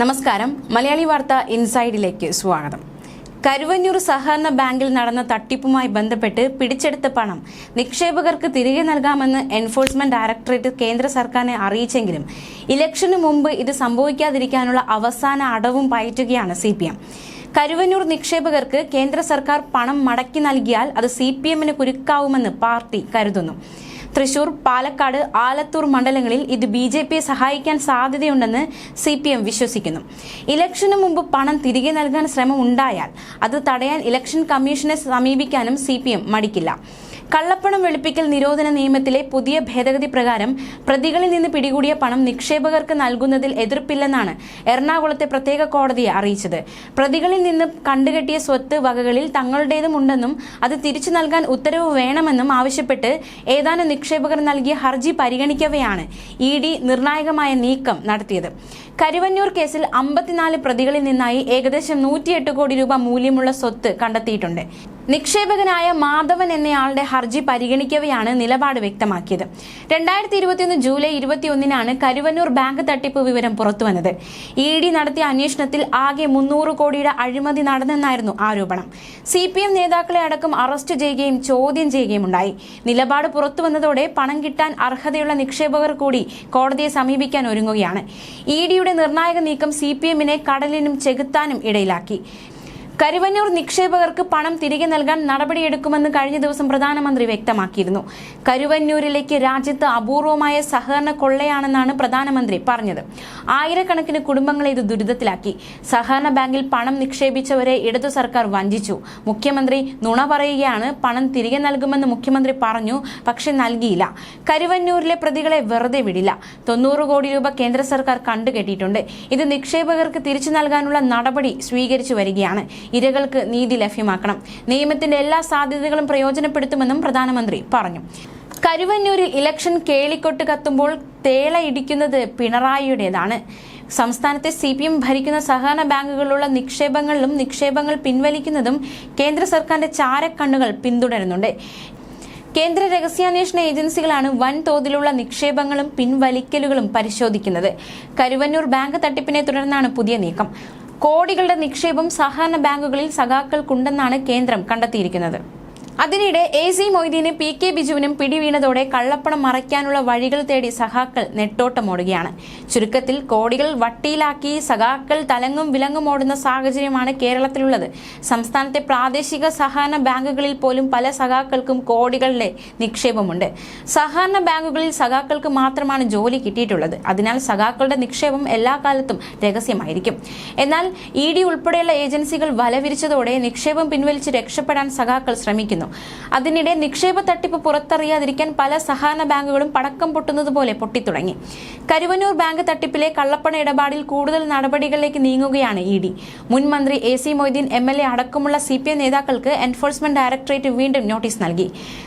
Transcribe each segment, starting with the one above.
നമസ്കാരം. മലയാളി വാർത്ത ഇൻസൈഡിലേക്ക് സ്വാഗതം. കരുവന്നൂർ സഹകരണ ബാങ്കിൽ നടന്ന തട്ടിപ്പുമായി ബന്ധപ്പെട്ട് പിടിച്ചെടുത്ത പണം നിക്ഷേപകർക്ക് തിരികെ നൽകാമെന്ന് എൻഫോഴ്സ്മെന്റ് ഡയറക്ടറേറ്റ് കേന്ദ്ര സർക്കാരിനെ അറിയിച്ചെങ്കിലും ഇലക്ഷന് മുമ്പ് ഇത് സംഭവിക്കാതിരിക്കാനുള്ള അവസാന അടവും പയറ്റുകയാണ് സി കരുവന്നൂർ നിക്ഷേപകർക്ക് കേന്ദ്ര സർക്കാർ പണം മടക്കി നൽകിയാൽ അത് സി പി എമ്മിന് കുരുക്കാവുമെന്ന് പാർട്ടി കരുതുന്നു. തൃശൂർ പാലക്കാട് ആലത്തൂർ മണ്ഡലങ്ങളിൽ ഇത് ബി ജെ പിയെ സഹായിക്കാൻ സാധ്യതയുണ്ടെന്ന് സി പി എം വിശ്വസിക്കുന്നു. ഇലക്ഷന് മുമ്പ് പണം തിരികെ നൽകാൻ ശ്രമം ഉണ്ടായാൽ അത് തടയാൻ ഇലക്ഷൻ കമ്മീഷനെ സമീപിക്കാനും സി പി എം മടിക്കില്ല. കള്ളപ്പണം വെളുപ്പിക്കൽ നിരോധന നിയമത്തിലെ പുതിയ ഭേദഗതി പ്രകാരം പ്രതികളിൽ നിന്ന് പിടികൂടിയ പണം നിക്ഷേപകർക്ക് നൽകുന്നതിൽ എതിർപ്പില്ലെന്നാണ് എറണാകുളത്തെ പ്രത്യേക കോടതിയെ അറിയിച്ചത്. പ്രതികളിൽ നിന്ന് കണ്ടുകെട്ടിയ സ്വത്ത് വകകളിൽ തങ്ങളുടേതുമുണ്ടെന്നും അത് തിരിച്ചു നൽകാൻ ഉത്തരവ് വേണമെന്നും ആവശ്യപ്പെട്ട് ഏതാനും നിക്ഷേപകർ നൽകിയ ഹർജി പരിഗണിക്കവെയാണ് ഇ ഡി നിർണായകമായ നീക്കം നടത്തിയത്. കരുവന്നൂർ കേസിൽ അമ്പത്തിനാല് പ്രതികളിൽ നിന്നായി ഏകദേശം നൂറ്റിയെട്ട് കോടി രൂപ മൂല്യമുള്ള സ്വത്ത് കണ്ടെത്തിയിട്ടുണ്ട്. നിക്ഷേപകനായ മാധവൻ എന്നയാളുടെ ഹർജി പരിഗണിക്കവെയാണ് നിലപാട് വ്യക്തമാക്കിയത്. രണ്ടായിരത്തി ഇരുപത്തിയൊന്ന് ജൂലൈ ഇരുപത്തിയൊന്നിനാണ് കരുവന്നൂർ ബാങ്ക് തട്ടിപ്പ് വിവരം പുറത്തുവന്നത്. ഇ ഡി നടത്തിയ അന്വേഷണത്തിൽ ആകെ മുന്നൂറ് കോടിയുടെ അഴിമതി നടന്നെന്നായിരുന്നു ആരോപണം. സി പി എം നേതാക്കളെ അടക്കം അറസ്റ്റ് ചെയ്യുകയും ചോദ്യം ചെയ്യുകയും ഉണ്ടായി നിലപാട് പുറത്തുവന്നതോടെ പണം കിട്ടാൻ അർഹതയുള്ള നിക്ഷേപകർ കൂടി കോടതിയെ സമീപിക്കാൻ ഒരുങ്ങുകയാണ്. ഇ നിർണായക നീക്കം സി പി എമ്മിനെ കടലിനും ചെകുത്താനും ഇടയിലാക്കി. കരുവന്നൂർ നിക്ഷേപകർക്ക് പണം തിരികെ നൽകാൻ നടപടിയെടുക്കുമെന്ന് കഴിഞ്ഞ ദിവസം പ്രധാനമന്ത്രി വ്യക്തമാക്കിയിരുന്നു. കരുവന്നൂരിലേക്ക് രാജ്യത്ത് അപൂർവമായ സഹകരണ കൊള്ളയാണെന്നാണ് പ്രധാനമന്ത്രി പറഞ്ഞത്. ആയിരക്കണക്കിന് കുടുംബങ്ങളെ ഇത് ദുരിതത്തിലാക്കി. സഹകരണ ബാങ്കിൽ പണം നിക്ഷേപിച്ചവരെ ഇടതു സർക്കാർ വഞ്ചിച്ചു. മുഖ്യമന്ത്രി നുണ പറയുകയാണ് പണം തിരികെ നൽകുമെന്ന് മുഖ്യമന്ത്രി പറഞ്ഞു പക്ഷെ നൽകിയില്ല. കരുവന്നൂരിലെ പ്രതികളെ വെറുതെ വിടില്ല. തൊണ്ണൂറ് കോടി രൂപ കേന്ദ്ര സർക്കാർ കണ്ടുകെട്ടിയിട്ടുണ്ട്. ഇത് നിക്ഷേപകർക്ക് തിരിച്ചു നൽകാനുള്ള നടപടി സ്വീകരിച്ചു വരികയാണ്. ഇരകൾക്ക് നീതി ലഭ്യമാക്കണം. നിയമത്തിന്റെ എല്ലാ സാധ്യതകളും പ്രയോജനപ്പെടുത്തുമെന്നും പ്രധാനമന്ത്രി പറഞ്ഞു. കരുവന്നൂരിൽ ഇലക്ഷൻ കേളിക്കൊട്ട് കത്തുമ്പോൾ തേള ഇടിക്കുന്നത് പിണറായിയുടേതാണ്. സംസ്ഥാനത്തെ സി പി എം ഭരിക്കുന്ന സഹകരണ ബാങ്കുകളിലുള്ള നിക്ഷേപങ്ങളിലും നിക്ഷേപങ്ങൾ പിൻവലിക്കുന്നതും കേന്ദ്ര സർക്കാരിന്റെ ചാരക്കണ്ണുകൾ പിന്തുടരുന്നുണ്ട്. കേന്ദ്ര രഹസ്യാന്വേഷണ ഏജൻസികളാണ് വൻതോതിലുള്ള നിക്ഷേപങ്ങളും പിൻവലിക്കലുകളും പരിശോധിക്കുന്നത്. കരുവന്നൂർ ബാങ്ക് തട്ടിപ്പിനെ തുടർന്നാണ് പുതിയ നീക്കം. കോടികളുടെ നിക്ഷേപം സഹകരണ ബാങ്കുകളിൽ സഖാക്കൾക്കുണ്ടെന്നാണ് കേന്ദ്രം കണ്ടെത്തിയിരിക്കുന്നത്. അതിനിടെ എ സി മൊയ്തീനും പി കെ ബിജുവിനും പിടിവീണതോടെ കള്ളപ്പണം മറയ്ക്കാനുള്ള വഴികൾ തേടി സഖാക്കൾ നെട്ടോട്ടമോടുകയാണ്. ചുരുക്കത്തിൽ കോടികൾ വട്ടിയിലാക്കി സഖാക്കൾ തലങ്ങും വിലങ്ങും ഓടുന്ന സാഹചര്യമാണ് കേരളത്തിലുള്ളത്. സംസ്ഥാനത്തെ പ്രാദേശിക സഹകരണ ബാങ്കുകളിൽ പോലും പല സഖാക്കൾക്കും കോടികളുടെ നിക്ഷേപമുണ്ട്. സഹകരണ ബാങ്കുകളിൽ സഖാക്കൾക്ക് മാത്രമാണ് ജോലി കിട്ടിയിട്ടുള്ളത്. അതിനാൽ സഖാക്കളുടെ നിക്ഷേപം എല്ലാ കാലത്തും രഹസ്യമായിരിക്കും. എന്നാൽ ഇ ഡി ഉൾപ്പെടെയുള്ള ഏജൻസികൾ വലവിരിച്ചതോടെ നിക്ഷേപം പിൻവലിച്ച് രക്ഷപ്പെടാൻ സഖാക്കൾ ശ്രമിക്കുന്നു. അതിനിടെ നിക്ഷേപ തട്ടിപ്പ് പുറത്തറിയാതിരിക്കാൻ പല സഹകരണ ബാങ്കുകളും പടക്കം പൊട്ടുന്നത് പോലെ പൊട്ടിത്തുടങ്ങി. കരുവന്നൂർ ബാങ്ക് തട്ടിപ്പിലെ കള്ളപ്പണ ഇടപാടിൽ കൂടുതൽ നടപടികളിലേക്ക് നീങ്ങുകയാണ് ഇ ഡി. മുൻ മന്ത്രി A C Moideen M L A അടക്കമുള്ള സി പി എം നേതാക്കൾക്ക് എൻഫോഴ്സ്മെന്റ് ഡയറക്ടറേറ്റ് വീണ്ടും നോട്ടീസ് നൽകി.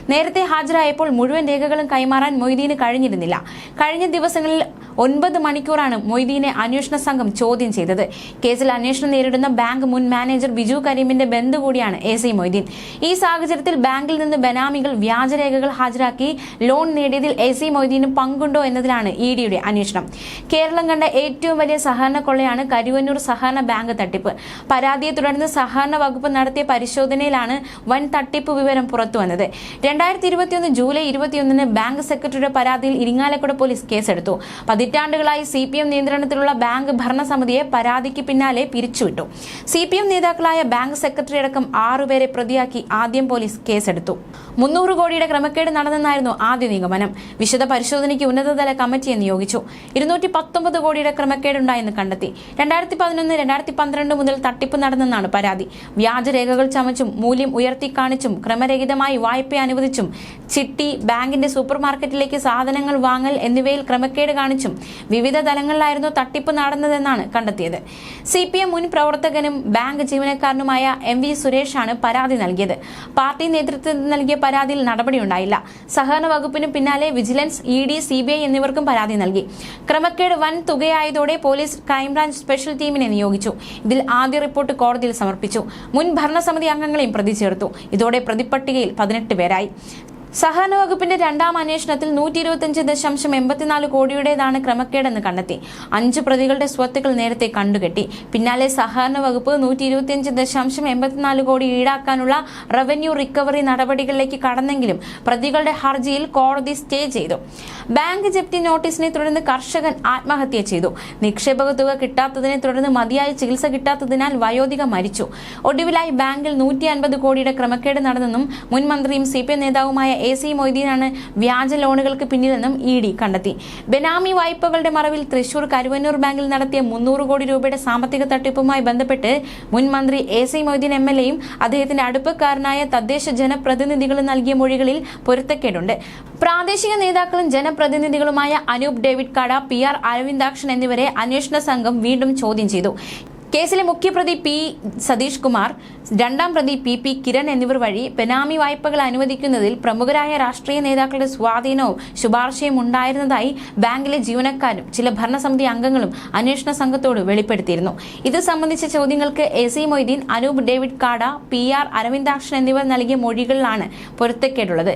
നേരത്തെ ഹാജരായപ്പോൾ മുഴുവൻ രേഖകളും കൈമാറാൻ മൊയ്തീന് കഴിഞ്ഞിരുന്നില്ല. കഴിഞ്ഞ ദിവസങ്ങളിൽ ഒൻപത് മണിക്കൂറാണ് മൊയ്തീനെ അന്വേഷണ സംഘം ചോദ്യം ചെയ്തത്. കേസിൽ അന്വേഷണം നേരിടുന്ന ബാങ്ക് മുൻ മാനേജർ ബിജു കരീമിന്റെ ബന്ധു കൂടിയാണ് എ സി മൊയ്തീൻ. ഈ സാഹചര്യത്തിൽ ബാങ്കിൽ നിന്ന് ബനാമികൾ വ്യാജരേഖകൾ ഹാജരാക്കി ലോൺ നേടിയതിൽ എ സി മൊയ്തീനും പങ്കുണ്ടോ എന്നതിലാണ് ഇ ഡിയുടെ അന്വേഷണം. കേരളം കണ്ട ഏറ്റവും വലിയ സഹകരണ കൊള്ളയാണ് കരുവന്നൂർ സഹകരണ ബാങ്ക് തട്ടിപ്പ്. പരാതിയെ തുടർന്ന് സഹകരണ വകുപ്പ് നടത്തിയ പരിശോധനയിലാണ് വൻ തട്ടിപ്പ് വിവരം പുറത്തുവന്നത് രണ്ടായിരത്തി ഇരുപത്തിയൊന്ന് ജൂലൈ ഇരുപത്തിയൊന്നിന് ബാങ്ക് സെക്രട്ടറിയുടെ പരാതിയിൽ ഇരിങ്ങാലക്കുട പോലീസ് കേസെടുത്തു. പതിറ്റാണ്ടുകളായി സി പി എം നിയന്ത്രണത്തിലുള്ള ബാങ്ക് ഭരണസമിതിയെ പരാതിക്ക് പിന്നാലെ പിരിച്ചുവിട്ടു. സി പി എം നേതാക്കളായ ബാങ്ക് സെക്രട്ടറി അടക്കം ആറുപേരെ പ്രതിയാക്കി ആദ്യം പോലീസ് കേസെടുത്തു. മുന്നൂറ് കോടിയുടെ ക്രമക്കേട് നടന്നെന്നായിരുന്നു ആദ്യ നിഗമനം. വിശദ പരിശോധനയ്ക്ക് ഉന്നതതല കമ്മിറ്റിയെ നിയോഗിച്ചു. ഇരുന്നൂറ്റി പത്തൊമ്പത് കോടിയുടെ ക്രമക്കേടുണ്ടായെന്ന് കണ്ടെത്തി. രണ്ടായിരത്തി പതിനൊന്ന് രണ്ടായിരത്തി പന്ത്രണ്ട് മുതൽ തട്ടിപ്പ് നടന്നെന്നാണ് പരാതി. വ്യാജരേഖകൾ ചമച്ചും മൂല്യം ഉയർത്തി കാണിച്ചും ക്രമരഹിതമായി വായ്പ അനുവദിച്ചും ചിട്ടി ബാങ്കിന്റെ സൂപ്പർ മാർക്കറ്റിലേക്ക് സാധനങ്ങൾ വാങ്ങൽ എന്നിവയിൽ ക്രമക്കേട് കാണിച്ചും വിവിധ തലങ്ങളിലായിരുന്നു തട്ടിപ്പ് നടന്നതെന്നാണ് കണ്ടെത്തിയത്. സി പി എം മുൻ പ്രവർത്തകനും ബാങ്ക് ജീവനക്കാരനുമായ എം വി സുരേഷാണ് പരാതി നൽകിയത്. പാർട്ടി നേതൃത്വത്തിൽ നൽകിയ പരാതിയിൽ നടപടിയുണ്ടായില്ല സഹകരണ വകുപ്പിന് പിന്നാലെ vigilance E D C B I എന്നിവർക്കും പരാതി നൽകി. ക്രമക്കേട് വൻ തുകയായതോടെ പോലീസ് ക്രൈംബ്രാഞ്ച് സ്പെഷ്യൽ ടീമിനെ നിയോഗിച്ചു. ഇതിൽ ആദ്യ റിപ്പോർട്ട് കോടതിയിൽ സമർപ്പിച്ചു. മുൻ ഭരണസമിതി അംഗങ്ങളെയും പ്രതി ചേർത്തു. ഇതോടെ പ്രതിപട്ടികയിൽ പതിനെട്ട് പേരായി. സഹകരണ വകുപ്പിന്റെ രണ്ടാം അന്വേഷണത്തിൽ നൂറ്റി ഇരുപത്തിയഞ്ച് ദശാംശം എൺപത്തിനാല് കോടിയുടേതാണ് ക്രമക്കേടെന്ന് കണ്ടെത്തി. അഞ്ച് പ്രതികളുടെ സ്വത്തുക്കൾ നേരത്തെ കണ്ടുകെട്ടി. പിന്നാലെ സഹകരണ വകുപ്പ് നൂറ്റി ഇരുപത്തിയഞ്ച് ദശാംശം എൺപത്തിനാല് കോടി ഈടാക്കാനുള്ള റവന്യൂ റിക്കവറി നടപടികളിലേക്ക് കടന്നെങ്കിലും പ്രതികളുടെ ഹർജിയിൽ കോടതി സ്റ്റേ ചെയ്തു. ബാങ്ക് ജപ്തി നോട്ടീസിനെ തുടർന്ന് കർഷകൻ ആത്മഹത്യ ചെയ്തു. നിക്ഷേപക തുക കിട്ടാത്തതിനെ തുടർന്ന് മതിയായ ചികിത്സ കിട്ടാത്തതിനാൽ വയോധിക മരിച്ചു. ഒടുവിലായി ബാങ്കിൽ നൂറ്റി അൻപത് കോടിയുടെ ക്രമക്കേട് നടന്നെന്നും മുൻ മന്ത്രിയും സി പി നേതാവുമായ എ സി മൊയ്തീനാണ് വ്യാജ ലോണുകൾക്ക് പിന്നിലെന്നും ഇ ഡി കണ്ടെത്തി. ബെനാമി വായ്പകളുടെ മറവിൽ തൃശൂർ കരുവന്നൂർ ബാങ്കിൽ നടത്തിയ മുന്നൂറ് കോടി രൂപയുടെ സാമ്പത്തിക തട്ടിപ്പുമായി ബന്ധപ്പെട്ട് മുൻ മന്ത്രി A C Moideen M L എയും അദ്ദേഹത്തിന്റെ അടുപ്പക്കാരനായ തദ്ദേശ ജനപ്രതിനിധികളും നൽകിയ മൊഴികളിൽ പൊരുത്തക്കേടുണ്ട്. പ്രാദേശിക നേതാക്കളും ജനപ്രതിനിധികളുമായ Anoop David Kada P R Aravindakshan എന്നിവരെ അന്വേഷണ സംഘം വീണ്ടും ചോദ്യം ചെയ്തു. കേസിലെ മുഖ്യപ്രതി പി സതീഷ് കുമാർ രണ്ടാം പ്രതി പി പി കിരൺ എന്നിവർ വഴി പെനാമി വായ്പകൾ അനുവദിക്കുന്നതിൽ പ്രമുഖരായ രാഷ്ട്രീയ നേതാക്കളുടെ സ്വാധീനവും ശുപാർശയും ഉണ്ടായിരുന്നതായി ബാങ്കിലെ ജീവനക്കാരും ചില ഭരണസമിതി അംഗങ്ങളും അന്വേഷണ സംഘത്തോട് വെളിപ്പെടുത്തിയിരുന്നു. ഇത് സംബന്ധിച്ച ചോദ്യങ്ങൾക്ക് A C Moideen Anoop David Kada P R Aravindakshan എന്നിവർ നൽകിയ മൊഴികളിലാണ് പൊരുത്തക്കേടുള്ളത്.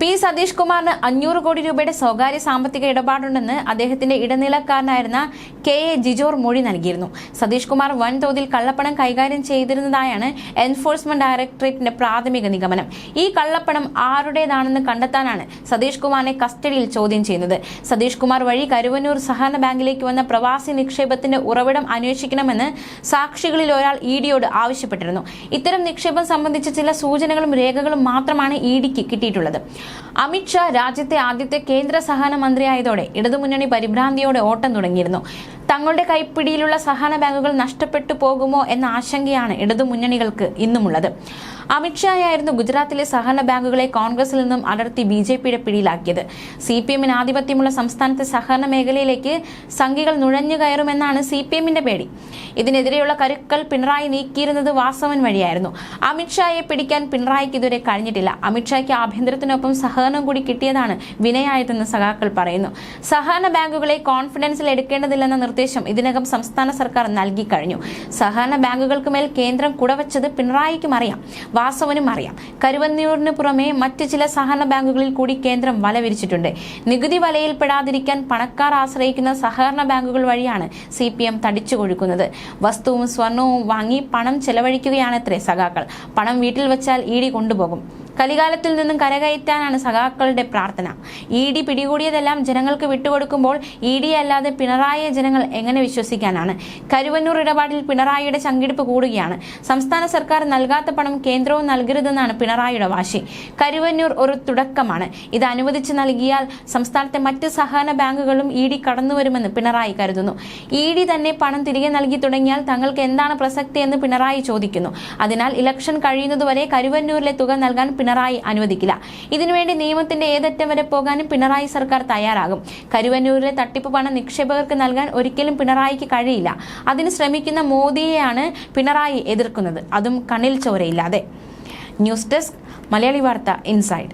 പി സതീഷ് കുമാറിന് അഞ്ഞൂറ് കോടി രൂപയുടെ സ്വകാര്യ സാമ്പത്തിക ഇടപാടുണ്ടെന്ന് അദ്ദേഹത്തിന്റെ ഇടനിലക്കാരനായിരുന്ന കെ എ ജിജോർ മൊഴി നൽകിയിരുന്നു. സതീഷ് കുമാർ വൻതോതിൽ കള്ളപ്പണം കൈകാര്യം ചെയ്തിരുന്നതായാണ് എൻഫോഴ്സ്മെന്റ് ഡയറക്ടറേറ്റിന്റെ പ്രാഥമിക നിഗമനം. ഈ കള്ളപ്പണം ആരുടേതാണെന്ന് കണ്ടെത്താനാണ് സതീഷ് കുമാറിനെ കസ്റ്റഡിയിൽ ചോദ്യം ചെയ്യുന്നത്. സതീഷ് കുമാർ വഴി കരുവന്നൂർ സഹകരണ ബാങ്കിലേക്ക് വന്ന പ്രവാസി നിക്ഷേപത്തിന്റെ ഉറവിടം അന്വേഷിക്കണമെന്ന് സാക്ഷികളിൽ ഒരാൾ ഇ ഡിയോട് ആവശ്യപ്പെട്ടിരുന്നു. ഇത്തരം നിക്ഷേപം സംബന്ധിച്ച ചില സൂചനകളും രേഖകളും മാത്രമാണ് ഇ ഡിക്ക് കിട്ടിയിട്ടുള്ളത്. അമിത്ഷാ രാജ്യത്തെ ആദ്യത്തെ കേന്ദ്ര സഹനമന്ത്രിയായതോടെ മന്ത്രിയായതോടെ ഇടതുമുന്നണി പരിഭ്രാന്തിയോടെ ഓട്ടം തുടങ്ങിയിരുന്നു. തങ്ങളുടെ കൈപ്പിടിയിലുള്ള സഹകരണ ബാങ്കുകൾ നഷ്ടപ്പെട്ടു പോകുമോ എന്ന ആശങ്കയാണ് ഇടതുമുന്നണികൾക്ക് ഇന്നുമുള്ളത്. അമിത്ഷായായിരുന്നു ഗുജറാത്തിലെ സഹകരണ ബാങ്കുകളെ കോൺഗ്രസിൽ നിന്നും അടർത്തി ബി ജെ പിയുടെ പിടിയിലാക്കിയത്. സി പി എമ്മിന് ആധിപത്യമുള്ള സംസ്ഥാനത്തെ സഹകരണ മേഖലയിലേക്ക് സംഘികൾ നുഴഞ്ഞു കയറുമെന്നാണ് സി പി എമ്മിന്റെ പേടി. ഇതിനെതിരെയുള്ള കരുക്കൾ പിണറായി നീക്കിയിരുന്നത് വാസവൻ വഴിയായിരുന്നു. അമിത്ഷായെ പിടിക്കാൻ പിണറായിക്ക് ഇതുവരെ കഴിഞ്ഞിട്ടില്ല. അമിത്ഷായ്ക്ക് ആഭ്യന്തരത്തിനൊപ്പം സഹകരണം കൂടി കിട്ടിയതാണ് വിനയായതെന്ന് സഖാക്കൾ പറയുന്നു. സഹകരണ ബാങ്കുകളെ കോൺഫിഡൻസിൽ എടുക്കേണ്ടതില്ലെന്ന നിർദ്ദേശം ഇതിനകം സംസ്ഥാന സർക്കാർ നൽകി കഴിഞ്ഞു. സഹകരണ ബാങ്കുകൾക്ക് മേൽ കേന്ദ്രം കുടവച്ചത് പിണറായിക്കും അറിയാം വാസവനും അറിയാം. കരുവന്നൂരിന് പുറമെ മറ്റ് ചില സഹകരണ ബാങ്കുകളിൽ കൂടി കേന്ദ്രം വല വിരിച്ചിട്ടുണ്ട് നികുതി വലയിൽപ്പെടാതിരിക്കാൻ പണക്കാർ ആശ്രയിക്കുന്ന സഹകരണ ബാങ്കുകൾ വഴിയാണ് സി പി എം തടിച്ചു കൊഴുക്കുന്നത്. വസ്തുവും സ്വർണവും വാങ്ങി പണം ചെലവഴിക്കുകയാണത്രേ സഖാക്കൾ. പണം വീട്ടിൽ വെച്ചാൽ ഇ കൊണ്ടുപോകും. കലികാലത്തിൽ നിന്നും കരകയറ്റാനാണ് സഖാക്കളുടെ പ്രാർത്ഥന. ഇ ഡി പിടികൂടിയതെല്ലാം ജനങ്ങൾക്ക് വിട്ടുകൊടുക്കുമ്പോൾ ഇ ഡി അല്ലാതെ പിണറായിയെ ജനങ്ങൾ എങ്ങനെ വിശ്വസിക്കാനാണ്? കരുവന്നൂർ ഇടപാടിൽ പിണറായിയുടെ ചങ്കിടിപ്പ് കൂടുകയാണ്. സംസ്ഥാന സർക്കാർ നൽകാത്ത പണം കേന്ദ്രവും നൽകരുതെന്നാണ് പിണറായിയുടെ വാശി. കരുവന്നൂർ ഒരു തുടക്കമാണ്. ഇത് അനുവദിച്ച് നൽകിയാൽ സംസ്ഥാനത്തെ മറ്റ് സഹകരണ ബാങ്കുകളും ഇ ഡി കടന്നുവരുമെന്ന് പിണറായി കരുതുന്നു. ഇ ഡി തന്നെ പണം തിരികെ നൽകി തുടങ്ങിയാൽ തങ്ങൾക്ക് എന്താണ് പ്രസക്തി എന്ന് പിണറായി ചോദിക്കുന്നു. അതിനാൽ ഇലക്ഷൻ കഴിയുന്നതുവരെ കരുവന്നൂരിലെ തുക നൽകാൻ പിണറായി അനുവദിക്കില്ല. ഇതിനുവേണ്ടി നിയമത്തിന്റെ ഏതറ്റം വരെ പോകാനും പിണറായി സർക്കാർ തയ്യാറാകും. കരുവന്നൂരിലെ തട്ടിപ്പ് പണം നിക്ഷേപകർക്ക് നൽകാൻ ഒരിക്കലും പിണറായിക്ക് കഴിയില്ല. അതിന് ശ്രമിക്കുന്ന മോദിയെയാണ് പിണറായി എതിർക്കുന്നത്. അതും കണ്ണിൽ ചോരയില്ലാതെ. ന്യൂസ് ഡെസ്ക് മലയാളി വാർത്ത ഇൻസൈഡ്.